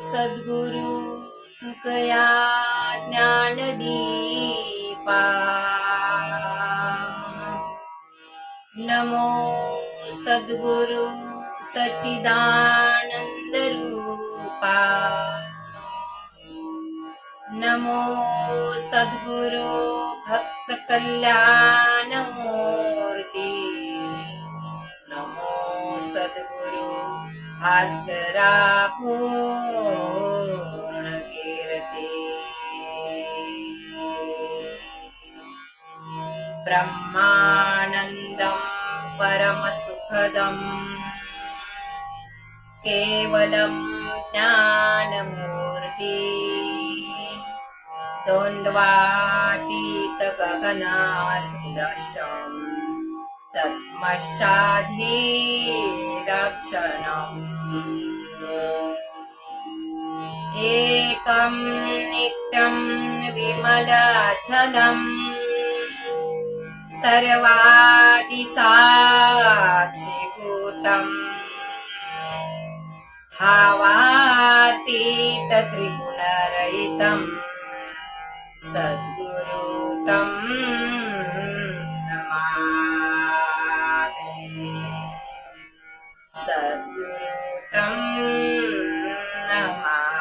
सद्गुरु तुकया ज्ञानदीपा। नमो सद्गुरु सच्चिदानन्दरूपा। नमो सद्गुरु भक्तकल्याणमूर्ति भास्करा पूर्णकीर्ति ब्रह्मानन्दं परमसुखदम् केवलं ज्ञानमूर्ति। द्वन्द्वातीतगगनासुदशम् तत्मशाधीलक्षणम् एकं नित्यं विमलचलम् सर्वादिसाक्षिभूतम्। भावातीतत्रिगुणरहितम्। सद्गुरु तं Sadguru Tam Namah